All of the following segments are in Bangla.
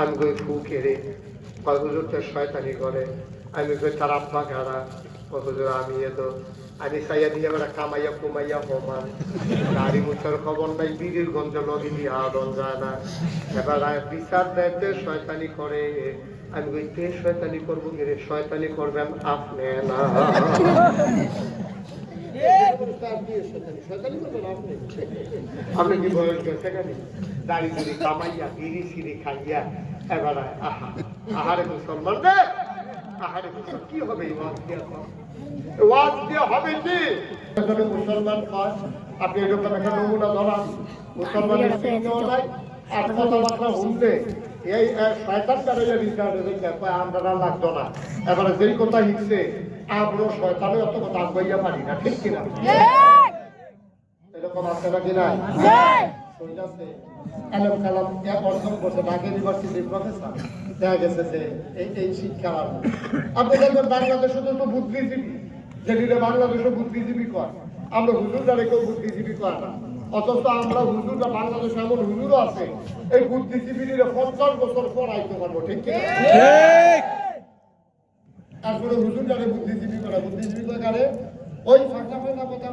আমি কই ফু কেড়ে কয় হুজুর তো শয়তানি করে? আমি কই তার আব্বা খারা কয় হুজুর আমি এ তো? আমি সাইয়া দিয়ে বেড়া কামাইয়া কুমাইয়া হমান। গাড়ি মুছার খবর নাই, বিড়ির গঞ্জ নদী দিয়ে আদন যায় না। এবার বিচার দেয় শয়তানি করে। আমি কই কে শয়তানি করব রে? শয়তানি করবেন আপনি না। আপনি কি বলেন দাড়ি কামাইয়া বিড়ি সিড়ি খাইয়া এবার আহা, আহারে মুসলমান রে, আহারে কি হবে ওয়াজ দিয়া? ওয়াজ দিয়া হবে কি মুসলমান হয়, আপনি মুসলমানের চিহ্ন নাই, আর এই হয়েছে আমরা লাগতো না। এবারে যেই কথা শয়তানের অত কথা পারি না, ঠিক কিনা? এরকম আছে নাকি অর্জন করছে দেখা গেছে এই শিক্ষা বুদ্ধিজীবী বাংলাদেশে বুদ্ধিজীবী। কর, আমরা হুজুরদারে কেউ বুদ্ধিজীবী কর না। অথচ আমরা হুজুররা বাংলাদেশে এমন হুজুরও আছে। এই বুদ্ধিজীবীদের পঞ্চাশ বছর পর আইতে পারব ঠিক তারপরে হুজুর বুদ্ধিজীবী করে বুদ্ধিজীবী করে ওই ফাঁকা ফাঁকা কথা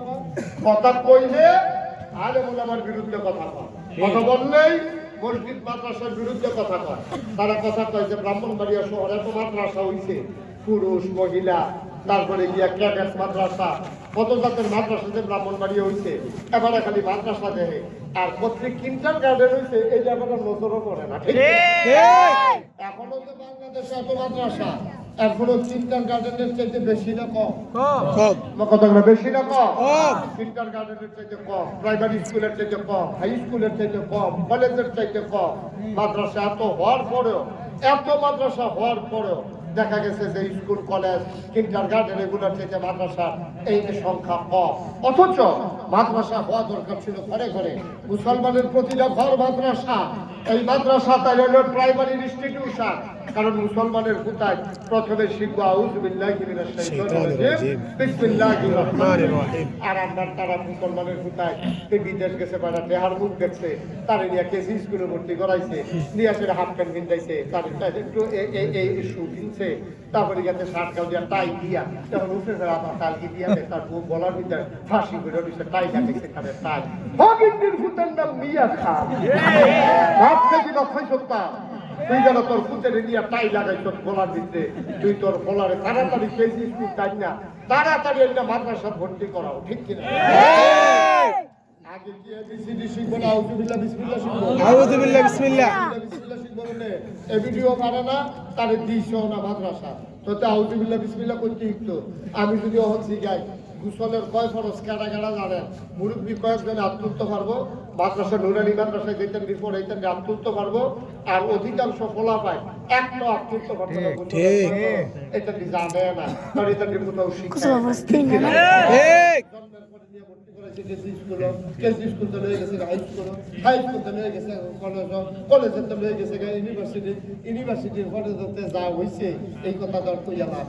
কথা কইলে আলে মোলামার বিরুদ্ধে কথা কয়। কথা বললেই মসজিদ মাদ্রাসার বিরুদ্ধে কথা কয়। তারা কথা কয় যে ব্রাহ্মণবাড়িয়া শহরে তো মাদ্রাসা হইছে। পুরুষ মহিলা তারপরে গিয়া ক্যাডেট মাদ্রাসা জাতের মাদ্রাসাতে ব্রাহ্মণবাড়িয়া হইছে এবারে খালি মাদ্রাসা দেহে। আর প্রত্যেক কিন্টার গার্ডেন হইছে এই জায়গাটা নজরও করে না ঠিক? আছে? এখনও তো বাংলাদেশে এত মাদ্রাসা এখনও গার্ডেনের চাইতে বেশি না কম। বেশি না কম? গার্ডেনের চাইতে কম প্রাইমারি স্কুলের চাইতে কম হাই স্কুলের চাইতে কম কলেজের চাইতে কম। মাদ্রাসা এত হওয়ার পরেও এত মাদ্রাসা হওয়ার পরেও দেখা গেছে যে স্কুল, কলেজ কিন্টার গার্ডেন এগুলোর থেকে মাদ্রাসা এই সংখ্যা কম। অথচ মাদ্রাসা হওয়া দরকার ছিল ঘরে ঘরে। মুসলমানের প্রতিটা ঘর মাদ্রাসা। এই মাদ্রাসা তাই হলো প্রাইমারি ইনস্টিটিউশন কারণ মুসলমানের কোথায়? প্রথমে শিখব আর আমরা তারা মুসলমানের কোথায়? সে বিদেশ গেছে বাড়া দেহার মুখ দেখছে। তারে নিয়ে কেসি স্কুলে ভর্তি করাইছে। নিয়ে আসে হাফ প্যান্ট কিনতেছে তার তার একটু এই শু কিনছে। তারপরে গেছে শার্ট গাউ দিয়া টাই দিয়া। তখন উঠে ফেরা আবার কালকে দিয়া তার বউ বলার ভিতরে ফাঁসি করে দিচ্ছে টাই কাটিছে খাবে টাই। হকিন্দির ফুটের নাম মিয়া খান। ভাব থেকে নক্ষয় সত্তা তুই যেন তোর ফুটের নিয়ে টাই লাগাই তোর গলার ভিতরে তুই তোর গলারে তাড়াতাড়ি কেজি স্কুল তাই না। তাড়াতাড়ি একটা মাদ্রাসা ভর্তি করাও ঠিক কিনা? আগে কি এবিসিডি শিখব না আউজুবিল্লাহ বিসমিল্লাহ শিখব? আউযুবিল্লাহ বিসমিল্লাহ। বিসমিল্লাহ শিখব বলে? এ ভিডিও পারে না তারে না মাদ্রাসা। তো তে আউজুবিল্লাহ বিসমিল্লাহ করতে শিখতো আমি যদি অহন শিখাই গুসলের কয় ফরস কাটা কাটা জানেন মুরব্বী কয়েকজনে হাত তুলতে পারব মাদ্রাসা নুরানি মাদ্রাসায় যেতেন রিপোর্ট এইতেন হাত তুলতে পারব আর অধিকাংশ ফলা পায় একটা হাত তুলতে পারব। এটা কি জানে না? কারণ এটা কি কোথাও ইউনিভার্সিটি, ইউনিভার্সিটির কলেজেতে যা হইছে, এই কথা তো কইয়া লাভ।